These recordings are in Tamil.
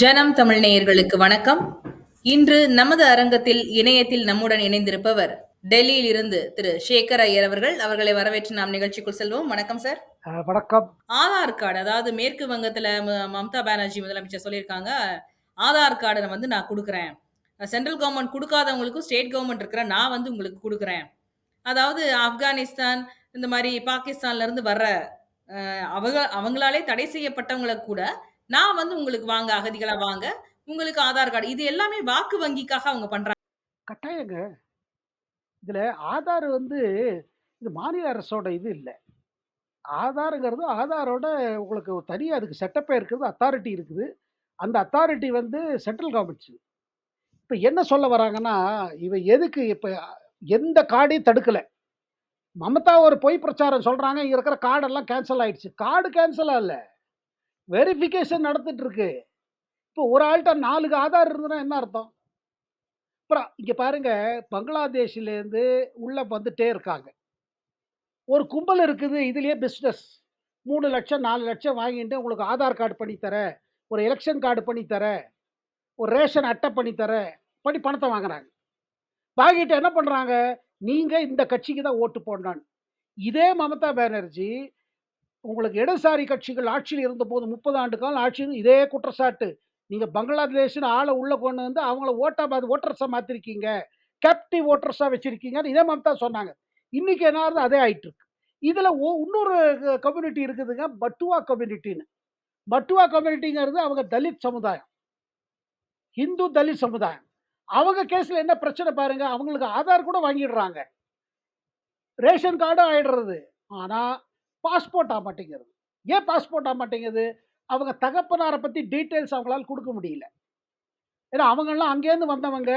ஜனம் தமிழ் நேயர்களுக்கு வணக்கம். இன்று நமது அரங்கத்தில் இணையத்தில் நம்முடன் இணைந்திருப்பவர் டெல்லியில் இருந்து திரு சேகர் ஐயர் அவர்கள். அவர்களை வரவேற்று நாம் நிகழ்ச்சிக்குள் செல்வோம். வணக்கம் சார். வணக்கம். ஆதார் கார்டு அதாவது மேற்கு வங்கத்துல மம்தா பானர்ஜி முதலமைச்சர் சொல்லியிருக்காங்க. ஆதார் கார்டை வந்து நான் கொடுக்குறேன். சென்ட்ரல் கவர்மெண்ட் கொடுக்காதவங்களுக்கும் ஸ்டேட் கவர்மெண்ட் இருக்கிற நான் வந்து உங்களுக்கு கொடுக்குறேன். அதாவது ஆப்கானிஸ்தான் இந்த மாதிரி பாகிஸ்தான்ல இருந்து வர்ற அவங்க அவங்களாலே தடை செய்யப்பட்டவங்களை கூட நான் வந்து உங்களுக்கு வாங்க அகதிகளா வாங்க உங்களுக்கு ஆதார் கார்டு இது எல்லாமே வாக்கு வங்கிக்காக அவங்க பண்றாங்க கட்டாயங்க. இதுல ஆதார் வந்து இது மாநில அரசோட இது இல்லை. ஆதாருங்கிறது ஆதாரோட உங்களுக்கு தனியாக அதுக்கு செட்டப்பே இருக்குது அத்தாரிட்டி இருக்குது. அந்த அத்தாரிட்டி வந்து சென்ட்ரல் கவர்மெண்ட்ஸு இப்போ என்ன சொல்ல வராங்கன்னா இவன் எதுக்கு இப்போ எந்த கார்டையும் தடுக்கலை. மமதா ஒரு பொய் பிரச்சாரம் சொல்கிறாங்க இங்கே இருக்கிற கார்டெல்லாம் கேன்சல் ஆயிடுச்சு. கார்டு கேன்சல் ஆகலை. வெரிஃபிகேஷன் நடந்துட்டு இருக்கு இப்போ ஒரு ஆள்கிட்ட நாலு ஆதார் இருந்ததுன்னா என்ன அர்த்தம்? அப்புறம் இங்கே பாருங்க பங்களாதேஷ்லேருந்து உள்ளே வந்துட்டே இருக்காங்க. ஒரு கும்பல் இருக்குது இதுலேயே பிஸ்னஸ் மூணு லட்சம் நாலு லட்சம் வாங்கிட்டு உங்களுக்கு ஆதார் கார்டு பண்ணி தரேன் ஒரு எலெக்ஷன் கார்டு பண்ணி தரேன் ஒரு ரேஷன் அட்டை பண்ணி தரேன் பண்ணி பணத்தை வாங்குறாங்க. வாங்கிட்டு என்ன பண்ணுறாங்க நீங்கள் இந்த கட்சிக்கு தான் ஓட்டு போடணும் இதே மமதா பானர்ஜி உங்களுக்கு இடதுசாரி கட்சிகள் ஆட்சியில் இருந்தபோது முப்பது ஆண்டு காலம் ஆட்சியில் இதே குற்றச்சாட்டு. நீங்கள் பங்களாதேஷ்னு ஆளை உள்ளே கொண்டு வந்து அவங்கள ஓட்டா பாது ஓட்டர்ஸாக மாற்றிருக்கீங்க கேப்டிவ் ஓட்டர்ஸாக வச்சுருக்கீங்கன்னு இதே மாதிரி தான் சொன்னாங்க. இன்னைக்கு என்ன ஆகுது அதே ஆயிட்டுருக்கு. இதில் ஓ ஒ- இன்னொரு கம்யூனிட்டி இருக்குதுங்க பட்டுவா கம்யூனிட்டின்னு பட்டுவா கம்யூனிட்டிங்கிறது அவங்க தலித் சமுதாயம். ஹிந்து தலித் சமுதாயம். அவங்க கேஸில் என்ன பிரச்சனை பாருங்க அவங்களுக்கு ஆதார் கூட வாங்கிடுறாங்க. ரேஷன் கார்டும் ஆயிடுறது. ஆனால் பாஸ்போர்ட் ஆக மாட்டேங்கிறது. ஏன் பாஸ்போர்ட் ஆக மாட்டேங்குது? அவங்க தகப்பனாரை பற்றி டீட்டெயில்ஸ் அவங்களால கொடுக்க முடியல. ஏன்னா அவங்கெல்லாம் அங்கேருந்து வந்தவங்க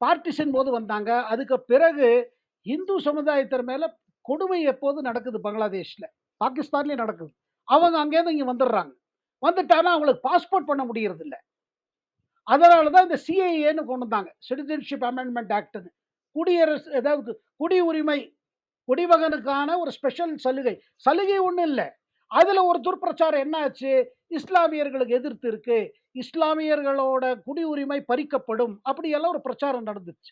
பார்ட்டிஷன் போது வந்தாங்க. அதுக்கு பிறகு இந்து சமுதாயத்தின் மேலே கொடுமை எப்போது நடக்குது பங்களாதேஷில்? பாகிஸ்தான்லேயும் நடக்குது. அவங்க அங்கேருந்து இங்கே வந்துடுறாங்க. வந்துட்டானா அவங்களுக்கு பாஸ்போர்ட் பண்ண முடியறது இல்ல அதனால தான் இந்த சிஐஏன்னு கொண்டு வந்தாங்க. சிட்டிசன்ஷிப் அமெண்ட்மெண்ட் ஆக்ட்னு குடியரசு ஏதாவது குடி உரிமை குடிமகனுக்கான ஒரு ஸ்பெஷல் சலுகை. சலுகை ஒன்றும் இல்லை. அதில் ஒரு துர்ப்பிரச்சாரம் என்ன ஆச்சு? இஸ்லாமியர்களுக்கு எதிர்த்து இருக்கு. இஸ்லாமியர்களோட குடி உரிமை பறிக்கப்படும். அப்படியெல்லாம் ஒரு பிரச்சாரம் நடந்துச்சு.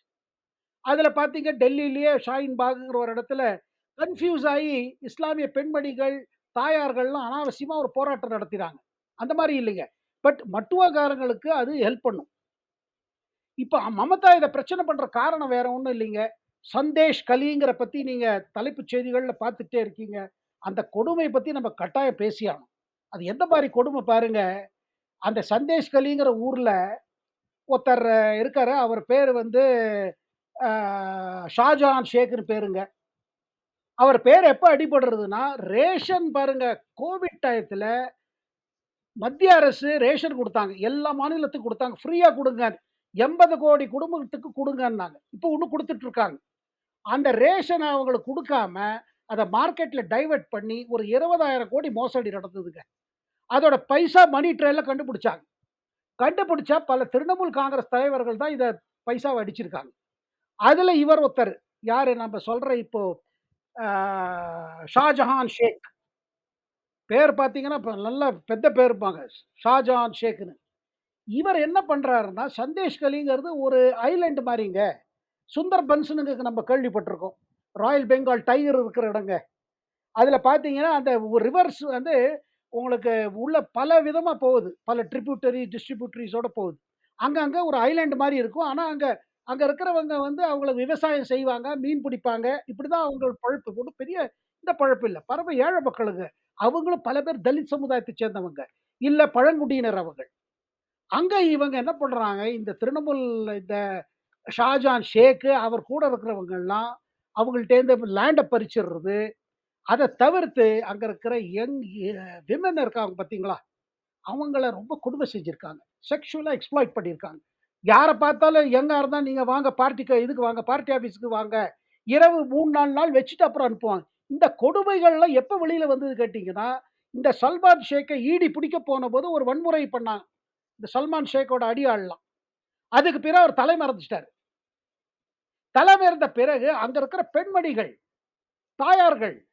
அதில் பார்த்தீங்க டெல்லியிலேயே ஷாயின் பாகுங்கிற ஒரு இடத்துல கன்ஃபியூஸ் ஆகி இஸ்லாமிய பெண்மணிகள் தாயார்கள்லாம் அனாவசியமாக ஒரு போராட்டம் நடத்தினாங்க. அந்த மாதிரி இல்லைங்க. பட் மட்டுவாக்காரங்களுக்கு அது ஹெல்ப் பண்ணும். இப்போ மமதா இதை பிரச்சனை பண்ணுற காரணம் வேற ஒன்றும் இல்லைங்க. சந்தேஷ் கலிங்கிற பற்றி நீங்கள் தலைப்புச் செய்திகளில் பார்த்துட்டே இருக்கீங்க. அந்த கொடுமை பற்றி நம்ம கட்டாயம் பேசியாகணும். அது எந்த மாதிரி கொடுமை பாருங்க. அந்த சந்தேஷ் கலிங்கிற ஊரில் ஒருத்தர் இருக்கார். அவர் பேர் வந்து ஷாஜஹான் ஷேக்னு பேருங்க. அவர் பேர் எப்போ அடிபடுறதுன்னா ரேஷன் பாருங்க கோவிட் டயத்தில் மத்திய அரசு ரேஷன் கொடுத்தாங்க. எல்லா மாநிலத்துக்கும் கொடுத்தாங்க. ஃப்ரீயாக கொடுங்க. எண்பது கோடி குடும்பத்துக்கு கொடுங்கன்னாங்க. இப்போ ஒன்று கொடுத்துட்டு இருக்காங்க அந்த ரேஷனை அவங்களுக்கு கொடுக்காம அதை மார்க்கெட்டில் டைவர்ட் பண்ணி ஒரு இருபதாயிரம் கோடி மோசடி நடந்ததுங்க. அதோட பைசா மணி ட்ரெயிலில் கண்டுபிடிச்சாங்க. கண்டுபிடிச்சா பல திரிணாமுல் காங்கிரஸ் தலைவர்கள் தான் இதை பைசாவை அடிச்சிருக்காங்க. அதில் இவர் ஒருத்தர் யார் நம்ம சொல்கிற இப்போ ஷாஜஹான் ஷேக். பேர் பார்த்தீங்கன்னா இப்போ நல்ல பெத்த பேர் இருப்பாங்க. ஷாஜஹான் ஷேக்னு இவர் என்ன பண்ணுறாருன்னா சந்தேஷ் கலிங்கிறது ஒரு ஐலண்ட் மாதிரிங்க. சுந்தர் பன்சனுக்கு நம்ம கேள்விப்பட்டிருக்கோம். ராயல் பெங்கால் டைகர் இருக்கிற இடங்க. அதில் பார்த்தீங்கன்னா அந்த ரிவர்ஸ் வந்து உங்களுக்கு உள்ள பல விதமாக போகுது. பல ட்ரிபியூட்டரி டிஸ்ட்ரிபியூட்டரிஸோட போகுது. அங்கங்கே ஒரு ஐலாண்ட் மாதிரி இருக்கும். ஆனால் அங்கே அங்கே இருக்கிறவங்க வந்து அவங்கள விவசாயம் செய்வாங்க மீன் பிடிப்பாங்க. இப்படி தான் அவங்களோட பழப்பு. கொண்டு பெரிய இந்த பழப்பு இல்லை. பரவ ஏழை மக்களுங்க. அவங்களும் பல பேர் தலித் சமுதாயத்தை சேர்ந்தவங்க. இல்லை பழங்குடியினர் அவர்கள். அங்க இவங்க என்ன பண்றாங்க? இந்த திரிணாமுல் இந்த ஷாஜான் ஷேக்கு அவர் கூட இருக்கிறவங்கெல்லாம் அவங்கள்ட்டேருந்து லேண்டை பறிச்சிடுறது அதை தவிர்த்து அங்கே இருக்கிற யங் விமன் இருக்காங்க பார்த்தீங்களா அவங்கள ரொம்ப கொடுமை செஞ்சுருக்காங்க. செக்ஷுவலாக எக்ஸ்ப்ளாய்ட் பண்ணியிருக்காங்க யாரை பார்த்தாலும் யங்கா இருந்தால் நீங்கள் வாங்க பார்ட்டிக்கு இதுக்கு வாங்க பார்ட்டி ஆஃபீஸுக்கு வாங்க. இரவு மூணு நாலு நாள் வச்சுட்டு அப்புறம் அனுப்புவாங்க. இந்த கொடுமைகள்லாம் எப்போ வெளியில் வந்தது கேட்டிங்கன்னா இந்த சல்மான் ஷேக்கை ஈடி பிடிக்க போன போது ஒரு வன்முறை பண்ணாங்க. இந்த சல்மான் ஷேக்கோட அடியாளலாம் அதுக்கு பிறகு அவர் தலை மறந்துச்சிட்டார் தலைமறந்த பிறகு அங்க இருக்கிற பெண்மணிகள் தாயார்கள்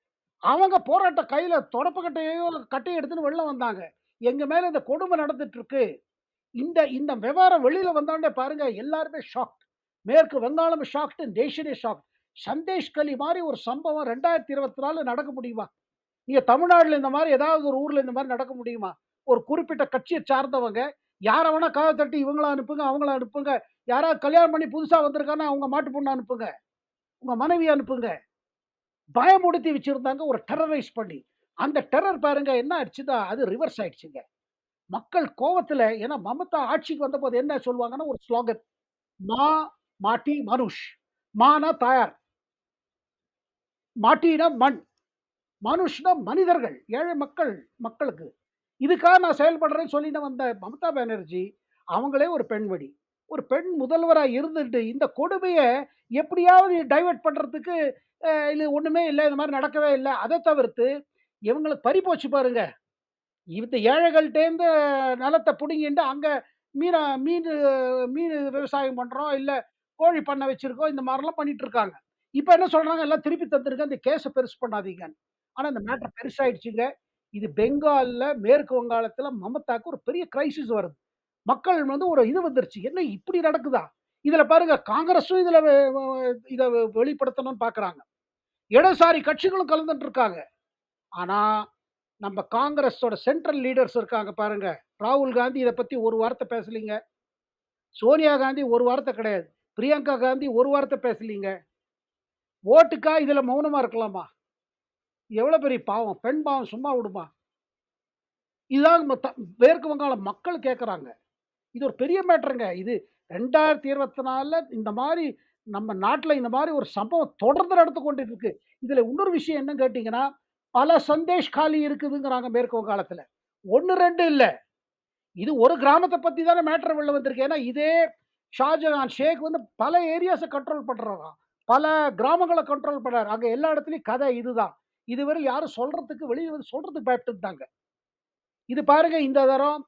அவங்க போராட்ட கையில தொடப்பு கட்டையோ கட்டையை எடுத்துன்னு வெளில வந்தாங்க எங்க மேல இந்த கொடுமை நடந்துட்டு இருக்கு இந்த இந்த விவரம் வெளியில வந்தோனே பாருங்க எல்லாருமே ஷாக்ட். மேற்கு வங்காளம் ஷாக்ட், தேசிய ஷாக்ட். சந்தேஷ் கலி மாதிரி ஒரு சம்பவம் 2024 நடக்க முடியுமா? நீங்க தமிழ்நாடுல இந்த மாதிரி ஏதாவது ஒரு ஊர்ல இந்த மாதிரி நடக்க முடியுமா? ஒரு குறிப்பிட்ட கட்சியை சார்ந்தவங்க யாரை வேணா கதவ தட்டி இவங்கள அனுப்புங்க, அவங்கள அனுப்புங்க. யாராவது கல்யாணம் பண்ணி புதுசாக வந்திருக்கான்னா அவங்க மாட்டு பொண்ணு அனுப்புங்க. உங்க மனைவி அனுப்புங்க. பயமுறுத்தி வச்சிருந்தாங்க ஒரு டெரரைஸ் பண்ணி. அந்த டெரர் பாருங்க என்ன ஆயிடுச்சுன்னா, அது ரிவர்ஸ் ஆயிடுச்சுங்க. மக்கள் கோவத்தில் ஏன்னா மமதா ஆட்சிக்கு வந்தபோது என்ன சொல்லுவாங்கன்னா, ஒரு ஸ்லோகன். மா, மாட்டி, மனுஷ். மானா தாயார். மாட்டினா மண். மனுஷ்னா மனிதர்கள். ஏழை மக்கள் மக்களுக்கு. இதுக்காக நான் செயல்படுறேன்னு சொல்லிட்டு வந்த மம்தா பானர்ஜி, அவங்களே ஒரு பெண்மணி. ஒரு பெண் முதல்வராக இருந்துட்டு, இந்த கொடுமையை எப்படியாவது டைவர்ட் பண்ணுறதுக்கு இது ஒன்றுமே இல்லை இந்த மாதிரி நடக்கவே இல்லை அதை தவிர்த்து இவங்களுக்கு பறி போச்சு பாருங்க. இந்த ஏழைகள்கிட்டேருந்து நிலத்தை பிடுங்கிட்டு அங்கே மீன மீன் மீன் விவசாயம் பண்ணுறோம் இல்லை கோழி பண்ணை வச்சுருக்கோம் இந்த மாதிரிலாம் பண்ணிட்டு இருக்காங்க. இப்போ என்ன சொல்கிறாங்க எல்லாம் திருப்பி தந்துருங்க. இந்த கேஸை பெருசு பண்ணாதீங்கன்னு. ஆனால் இந்த மேட்டர் பெருசாயிடுச்சுங்க. இது பெங்காலில் மேற்கு வங்காளத்தில் மமதாக்கு ஒரு பெரிய கிரைசிஸ் வருது. மக்கள் வந்து ஒரு இது வந்துருச்சு. என்ன இப்படி நடக்குதா? இதில் பாருங்க காங்கிரஸும் இதில் இதை வெளிப்படுத்தணும்னு பார்க்குறாங்க. இடதுசாரி கட்சிகளும் கலந்துட்டு இருக்காங்க. நம்ம காங்கிரஸோட சென்ட்ரல் லீடர்ஸ் இருக்காங்க பாருங்க. ராகுல் காந்தி இதை பற்றி ஒரு வார்த்தை பேசலீங்க. சோனியா காந்தி ஒரு வார்த்தை கிடையாது. பிரியங்கா காந்தி ஒரு வார்த்தை பேசலீங்க. ஓட்டுக்கா இதில் மௌனமாக இருக்கலாமா? எவ்வளோ பெரிய பாவம். பெண் பாவம் சும்மா விடுமா? இதுதான் ம த மேற்கு வங்காள மக்கள் கேட்குறாங்க இது ஒரு பெரிய மேட்டருங்க. இது 2024ல இந்த மாதிரி நம்ம நாட்டில் இந்த மாதிரி ஒரு சம்பவம் தொடர்ந்து நடந்து கொண்டு இருக்கு. இதில் இன்னொரு விஷயம் என்னன்னு கேட்டிங்கன்னா பல சந்தேஷ் காலி இருக்குதுங்கிறாங்க மேற்கு வங்காளத்தில் ஒன்று ரெண்டு இல்லை இது ஒரு கிராமத்தை பற்றி தானே மேட்டர் வெளில வந்திருக்கு. ஏன்னா இதே ஷாஜகான் ஷேக் வந்து பல ஏரியாஸை கண்ட்ரோல் பண்ணுறாராம் பல கிராமங்களை கண்ட்ரோல் பண்ணுறாரு அங்கே எல்லா இடத்துலையும் கதை இதுதான். இதுவரை யாரும் சொல்றதுக்கு வெளிய வந்து சொல்றதுக்கு பயப்பட்டுட்டு இருந்தாங்க. இது பாருங்க இந்த தரம்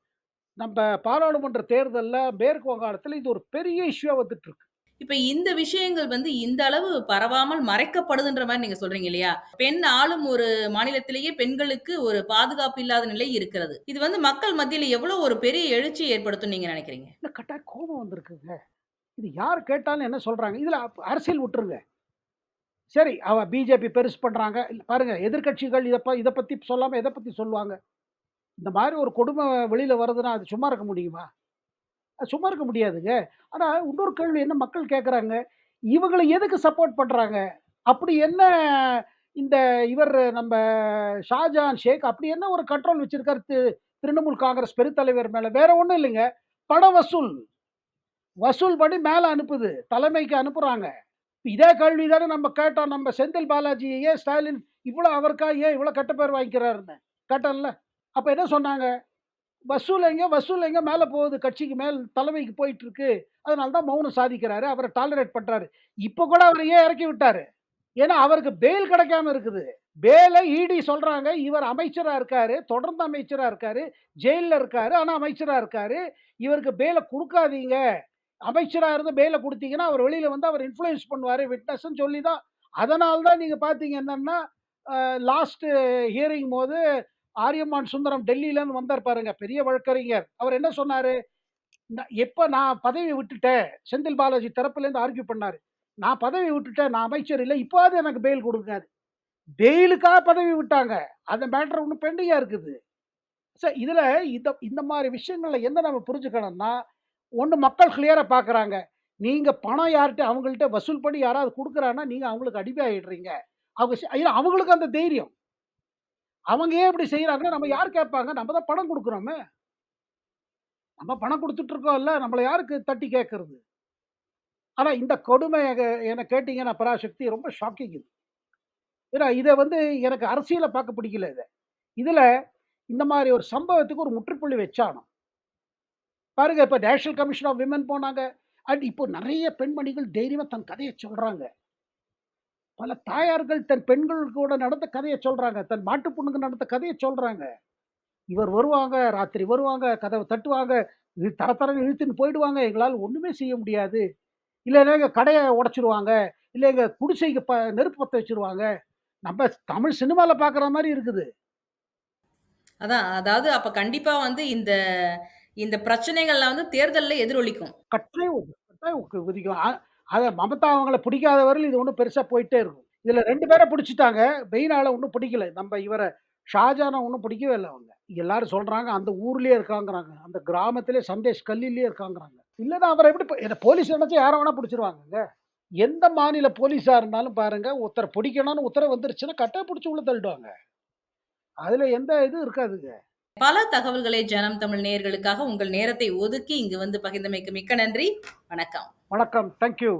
நம்ப பாராளுமன்ற தேர்தல்ல மேற்கு வங்காளத்துல இது ஒரு பெரிய இஷ்யூவா வந்துட்டு இருக்கு. இப்ப இந்த விஷயங்கள் வந்து இந்த அளவு பரவாமல் மறைக்கப்படுதுன்ற மாரி நீங்க சொல்றீங்க இல்லையா? பெண் ஆளும் ஒரு மாநிலத்திலேயே பெண்களுக்கு ஒரு பாதுகாப்பு இல்லாத நிலை இருக்கிறது. இது வந்து மக்கள் மத்தியில எவ்வளோ ஒரு பெரிய எழுச்சிய ஏற்படுத்தும்னு நீங்க நினைக்கிறீங்க? இல்ல கட்டாயம் கோபம் வந்திருக்குங்க. இது யார் கேட்டாலும் என்ன சொல்றாங்க, இதுல அரசியல் விட்டுருங்க. சரி அவ பிஜேபி பெருசு பண்ணுறாங்க இல்ல பாருங்க எதிர்க்கட்சிகள் இத ப இதை பற்றி சொல்லாமல் எதை பற்றி சொல்லுவாங்க? இந்த மாதிரி ஒரு கொடுமை வெளியில் வருதுன்னா, அது சும்மா இருக்க முடியுமா? அது சும்மா இருக்க முடியாதுங்க. ஆனால் இன்னொரு கேள்வி என்ன மக்கள் கேட்குறாங்க இவங்களை எதுக்கு சப்போர்ட் பண்ணுறாங்க அப்படி என்ன இந்த இவர் நம்ம ஷாஜான் ஷேக் அப்படி என்ன ஒரு கண்ட்ரோல் வச்சிருக்காரு திரிணாமுல் காங்கிரஸ் பெருத்தலைவர் மேலே வேற ஒன்றும் இல்லைங்க. பண வசூல். வசூல் பண்ணி மேலே அனுப்புது. தலைமைக்கு அனுப்புகிறாங்க இதே கேள்வி தானே நம்ம கேட்டோம். நம்ம செந்தில் பாலாஜி ஏன் ஸ்டாலின் இவ்வளோ அவருக்கா ஏன் இவ்வளோ கெட்ட பேர் வாங்கிக்கிறாருன்னு. கேட்டோம்ல. அப்போ என்ன சொன்னாங்க? வசூல் எங்கே வசூல் எங்கே மேலே போகுது. கட்சிக்கு மேல் தலைமைக்கு போயிட்டு இருக்கு. அதனால தான் மௌனம் சாதிக்கிறாரு. அவரை டாலரேட் பண்றாரு. இப்போ கூட அவரை ஏன் இறக்கி விட்டாரு? ஏன்னா அவருக்கு பெயில் கிடைக்காம இருக்குது. பேலை இடி சொல்கிறாங்க இவர் அமைச்சராக இருக்காரு. தொடர்ந்து அமைச்சராக இருக்காரு. ஜெயிலில் இருக்காரு. ஆனால் அமைச்சராக இருக்காரு. இவருக்கு பெயில கொடுக்காதீங்க அமைச்சராக இருந்து பெயிலை கொடுத்தீங்கன்னா அவர் வெளியில் வந்து அவர் இன்ஃப்ளூயன்ஸ் பண்ணுவார் விட்னஸ்ன்னு சொல்லி தான் அதனால தான் நீங்கள் பார்த்தீங்க என்னென்னா லாஸ்ட்டு ஹியரிங் போது ஆரியமான் சுந்தரம் டெல்லியிலேருந்து வந்தார் பாருங்க. பெரிய வழக்கறிஞர். அவர் என்ன சொன்னார் எப்போ நான் பதவி விட்டுட்டேன். செந்தில் பாலாஜி தரப்புலேருந்து ஆர்கியூ பண்ணார் நான் பதவி விட்டுட்டேன். நான் அமைச்சர் இல்லை இப்போது எனக்கு பெயில் கொடுக்காது பெயிலுக்காக பதவி விட்டாங்க. அந்த மேட்டர் ஒன்றும் பெண்டிங்காக இருக்குது. சார் இதில் இந்த இந்த மாதிரி விஷயங்களில் என்ன நம்ம புரிஞ்சுக்கணும்னா, ஒண்ணு மக்கள் கிளியரா பார்க்குறாங்க. நீங்க பணம் யார்கிட்ட அவங்கள்ட்ட வசூல் பண்ணி யாராவது குடுக்குறான்னா, நீங்க அவங்களுக்கு அடிமை அவங்க அவங்களுக்கு அந்த தைரியம். அவங்க ஏன் இப்படி செய்கிறாங்கன்னா நம்ம யார் கேட்பாங்க? நம்ம தான் பணம் கொடுக்குறோமே நம்ம பணம் குடுத்துட்டு இருக்கோம்ல. நம்மள யாருக்கு தட்டி கேட்கறது? ஆனா இந்த கொடுமை எக என்ன கேட்டிங்கன்னா பராசக்தி ரொம்ப ஷாக்கிங் இது. ஏன்னா இதை வந்து எனக்கு அரசியலை பார்க்க பிடிக்கல இதை இதுல இந்த மாதிரி ஒரு சம்பவத்துக்கு ஒரு முற்றுப்புள்ளி வச்சானோம் பாருங்கள் இப்போ நேஷனல் கமிஷன் ஆஃப் விமன் போனாங்க. அண்ட் இப்போ நிறைய பெண்மணிகள் தைரியமாக தன் கதையை சொல்கிறாங்க பல தாயார்கள் தன் பெண்கள் கூட நடந்த கதையை சொல்கிறாங்க தன் மாட்டு பொண்ணுக்கு நடந்த கதையை சொல்கிறாங்க இவர் வருவாங்க, ராத்திரி வருவாங்க, கதவை தட்டுவாங்க, இது தர தரன்னு இழுத்துன்னு போயிடுவாங்க. எங்களால் ஒன்றுமே செய்ய முடியாது. இல்லன்னா எங்கள் கடையை உடச்சிருவாங்க இல்லை எங்கள் குடிசைக்கு ப நெருப்பு பற்ற வச்சுருவாங்க. நம்ம தமிழ் சினிமாவில் பார்க்குற மாதிரி இருக்குது. அதான். அதாவது அப்போ கண்டிப்பாக வந்து இந்த இந்த பிரச்சனைகள்லாம் வந்து தேர்தல்ல எதிரொலிக்கும். கட்டாயம் கட்டாயம் உதிக்கும். அ அத மமதா அவங்கள பிடிக்காத இது ஒண்ணும் பெருசா போயிட்டே இருக்கும். இதுல 2 பேர பிடிச்சுட்டாங்க. மெயின் ஆள ஒண்ணும் பிடிக்கல. நம்ம இவர ஷாஜான ஒண்ணும் பிடிக்கவே இல்ல அவங்க. எல்லாரும் சொல்றாங்க, அந்த ஊர்லயே இருக்காங்கிறாங்க. அந்த கிராமத்திலே சந்தேஷ் கல்லிலேயே இருக்காங்கிறாங்க. இல்லன்னா அவர எப்படி ப என்ன போலீஸ் நினச்சா யார வேணா பிடிச்சுருவாங்கங்க. எந்த மாநில போலீஸா இருந்தாலும் பாருங்க, ஒருத்தர பிடிக்கணும்னு உத்தரவு வந்துருச்சுன்னா, கட்டாயம் பிடிச்சி உள்ள தள்ளிடுவாங்க. அதுல எந்த இதுவும் இருக்காதுங்க. பல தகவல்களை ஜனம் தமிழ் நேயர்களுக்காக உங்கள் நேரத்தை ஒதுக்கி இங்கு வந்து பகிர்ந்தமைக்கு மிக்க நன்றி. வணக்கம். வணக்கம். Thank you.